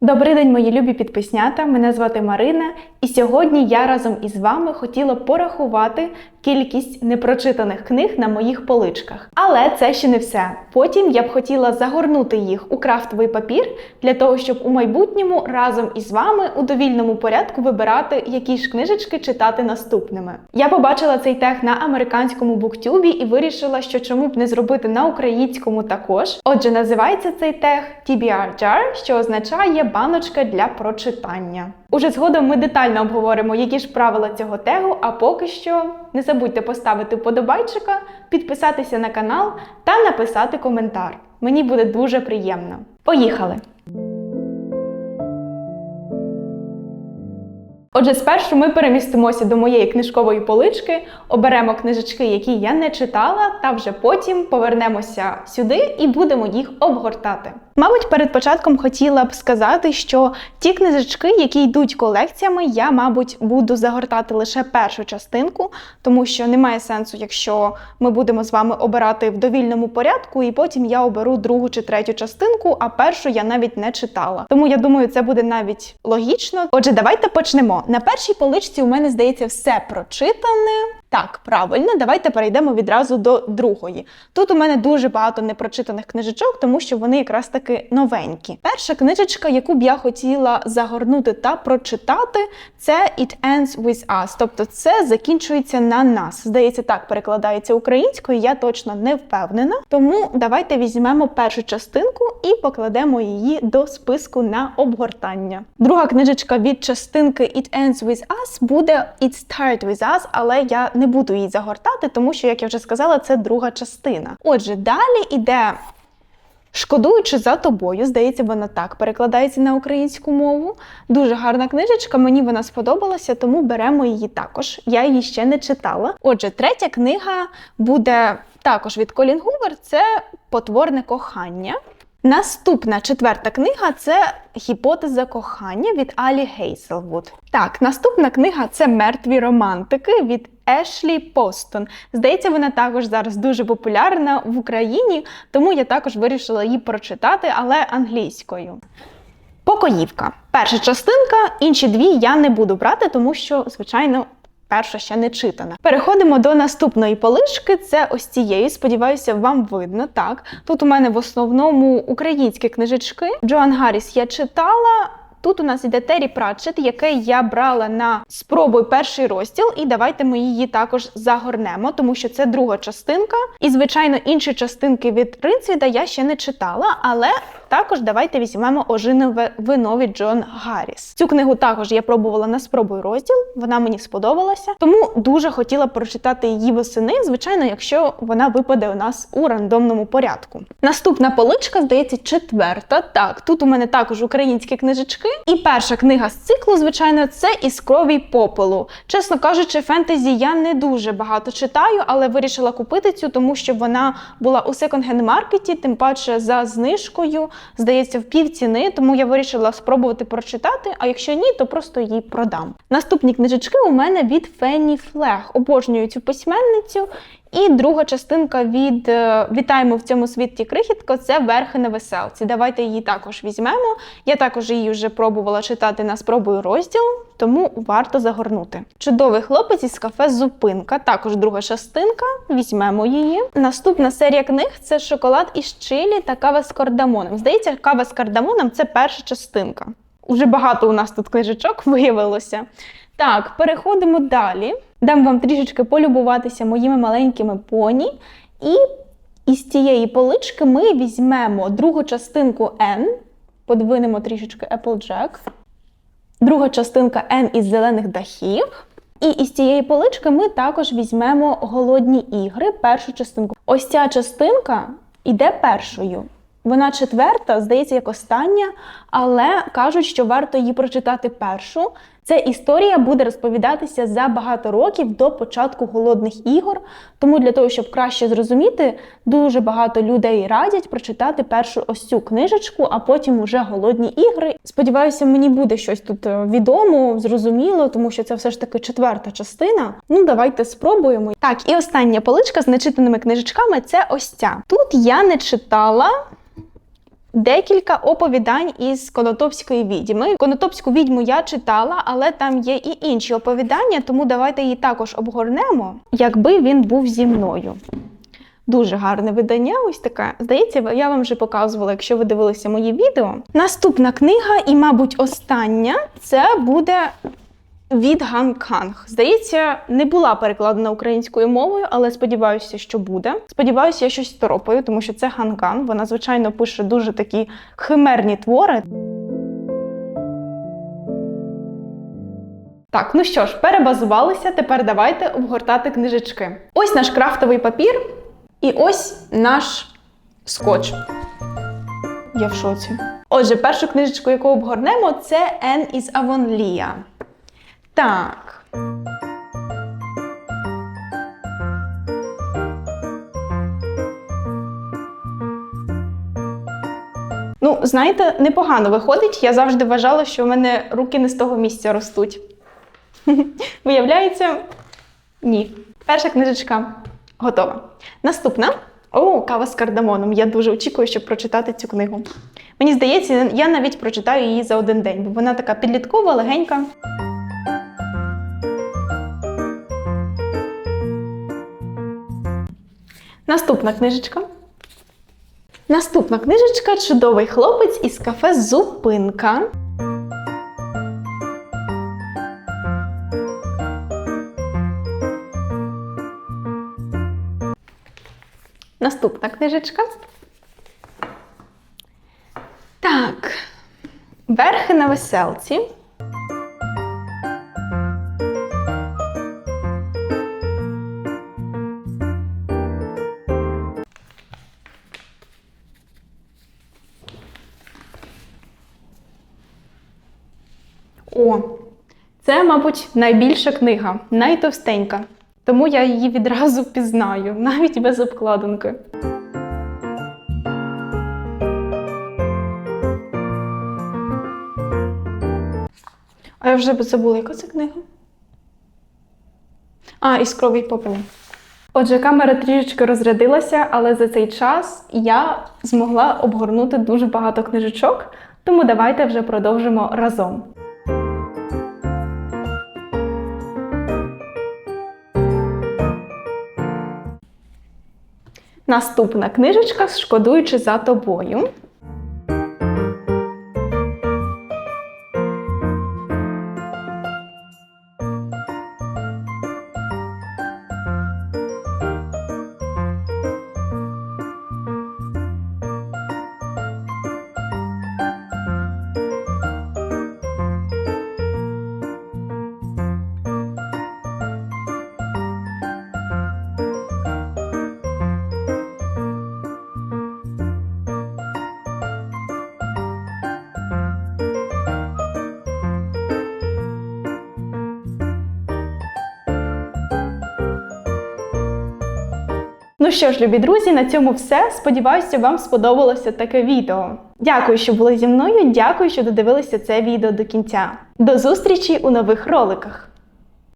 Добрий день, мої любі підписнята. Мене звати Марина, і сьогодні я разом із вами хотіла порахувати кількість непрочитаних книг на моїх поличках. Але це ще не все. Потім я б хотіла загорнути їх у крафтовий папір для того, щоб у майбутньому разом із вами у довільному порядку вибирати, які ж книжечки читати наступними. Я побачила цей тег на американському буктюбі і вирішила, що чому б не зробити на українському також. Отже, називається цей тег TBR Jar, що означає баночка для прочитання. Уже згодом ми детально обговоримо, які ж правила цього тегу, а поки що не забудьте поставити вподобайчика, підписатися на канал та написати коментар. Мені буде дуже приємно. Поїхали! Отже, спершу ми перемістимося до моєї книжкової полички, оберемо книжечки, які я не читала, та вже потім повернемося сюди і будемо їх обгортати. Мабуть, перед початком хотіла б сказати, що ті книжечки, які йдуть колекціями, я, мабуть, буду загортати лише першу частинку, тому що немає сенсу, якщо ми будемо з вами обирати в довільному порядку, і потім я оберу другу чи третю частинку, а першу я навіть не читала. Тому я думаю, це буде навіть логічно. Отже, давайте почнемо. На першій поличці у мене здається все прочитане. Так, правильно, давайте перейдемо відразу до другої. Тут у мене дуже багато непрочитаних книжечок, тому що вони якраз таки новенькі. Перша книжечка, яку б я хотіла загорнути та прочитати, це It Ends With Us, тобто це закінчується на нас. Здається, так перекладається українською, я точно не впевнена. Тому давайте візьмемо першу частинку і покладемо її до списку на обгортання. Друга книжечка від частинки It Ends With Us буде It Started With Us, але я не буду її загортати, тому що, як я вже сказала, це друга частина. Отже, далі іде. Шкодуючи за тобою, здається, вона так перекладається на українську мову. Дуже гарна книжечка, мені вона сподобалася, тому беремо її також. Я її ще не читала. Отже, третя книга буде також від Колін Гувер. Це Потворне кохання. Наступна четверта книга це гіпотеза кохання від Алі Гейселвуд. Так, наступна книга це Мертві романтики від Ешлі Постон. Здається, вона також зараз дуже популярна в Україні, тому я також вирішила її прочитати, але англійською. Покоївка. Перша частинка, інші дві я не буду брати, тому що, звичайно, перша ще не читана. Переходимо до наступної полишки. Це ось цієї. Сподіваюся, вам видно. Так, тут у мене в основному українські книжечки. Джоан Гарріс я читала. Тут у нас іде Террі Пратчет, який я брала на спробуй перший розділ, і давайте ми її також загорнемо, тому що це друга частинка. І, звичайно, інші частинки від Ринцвіда я ще не читала, але також давайте візьмемо ожинове вино від Джон Гарріс. Цю книгу також я пробувала на спробуй розділ, вона мені сподобалася, тому дуже хотіла прочитати її восени, звичайно, якщо вона випаде у нас у рандомному порядку. Наступна поличка, здається, четверта. Так, тут у мене також українські книжечки. І перша книга з циклу, звичайно, це із крові попелу. Чесно кажучи, фентезі я не дуже багато читаю, але вирішила купити цю, тому що вона була у секонд-хенд маркеті, тим паче за знижкою, здається, в пів ціни, тому я вирішила спробувати прочитати. А якщо ні, то просто її продам. Наступні книжечки у мене від Фенні Флег. Обожнюю цю письменницю. І друга частинка від е, Вітаємо в цьому світі крихітко це верхи на веселці. Давайте її також візьмемо. Я також її вже пробувала читати на спробую розділ, тому варто загорнути. Чудовий хлопець із кафе Зупинка, також друга частинка. Візьмемо її. Наступна серія книг це шоколад із чилі та кава з кардамоном. Здається, кава з кардамоном це перша частинка. Уже багато у нас тут книжечок виявилося. Так, переходимо далі. Дам вам трішечки полюбуватися моїми маленькими поні. І із цієї полички ми візьмемо другу частинку N, подвинемо трішечки Applejack. Друга частинка N із зелених дахів. І із цієї полички ми також візьмемо голодні ігри, першу частинку. Ось ця частинка йде першою. Вона четверта, здається, як остання, але кажуть, що варто її прочитати першу. Ця історія буде розповідатися за багато років до початку голодних ігор. Тому для того, щоб краще зрозуміти, дуже багато людей радять прочитати першу ось цю книжечку, а потім уже голодні ігри. Сподіваюся, мені буде щось тут е, відомо, зрозуміло, тому що це все ж таки четверта частина. Ну, давайте спробуємо. Так, і остання поличка з нечитаними книжечками це ось ця. Тут я не читала. Декілька оповідань із Конотопської відьми. Конотопську відьму я читала, але там є і інші оповідання, тому давайте її також обгорнемо, якби він був зі мною. Дуже гарне видання, ось таке. Здається, я вам вже показувала, якщо ви дивилися мої відео. Наступна книга, і, мабуть, остання, це буде від Ган Канг. Здається, не була перекладена українською мовою, але сподіваюся, що буде. Сподіваюся, я щось торопаю, тому що це Ган Кан. Вона, звичайно, пише дуже такі химерні твори. Так, ну що ж, перебазувалися. Тепер давайте обгортати книжечки. Ось наш крафтовий папір, і ось наш скотч. Я в шоці. Отже, першу книжечку, яку обгорнемо, це Ен із Авонлія. Так. Ну, знаєте, непогано виходить. Я завжди вважала, що в мене руки не з того місця ростуть. Виявляється, ні. Перша книжечка готова. Наступна. О, кава з кардамоном. Я дуже очікую, щоб прочитати цю книгу. Мені здається, я навіть прочитаю її за один день, бо вона така підліткова, легенька. Наступна книжечка. Наступна книжечка Чудовий хлопець із кафе Зупинка. Наступна книжечка. Так. Верхи на веселці. О, це, мабуть, найбільша книга, найтовстенька. Тому я її відразу пізнаю, навіть без обкладинки. А я вже забула, яка це книга? А, іскровий попел. Отже, камера трішечки розрядилася, але за цей час я змогла обгорнути дуже багато книжечок, тому давайте вже продовжимо разом. Наступна книжечка Шкодуючи за тобою. Ну що ж, любі друзі, на цьому все. Сподіваюся, вам сподобалося таке відео. Дякую, що були зі мною. Дякую, що додивилися це відео до кінця. До зустрічі у нових роликах.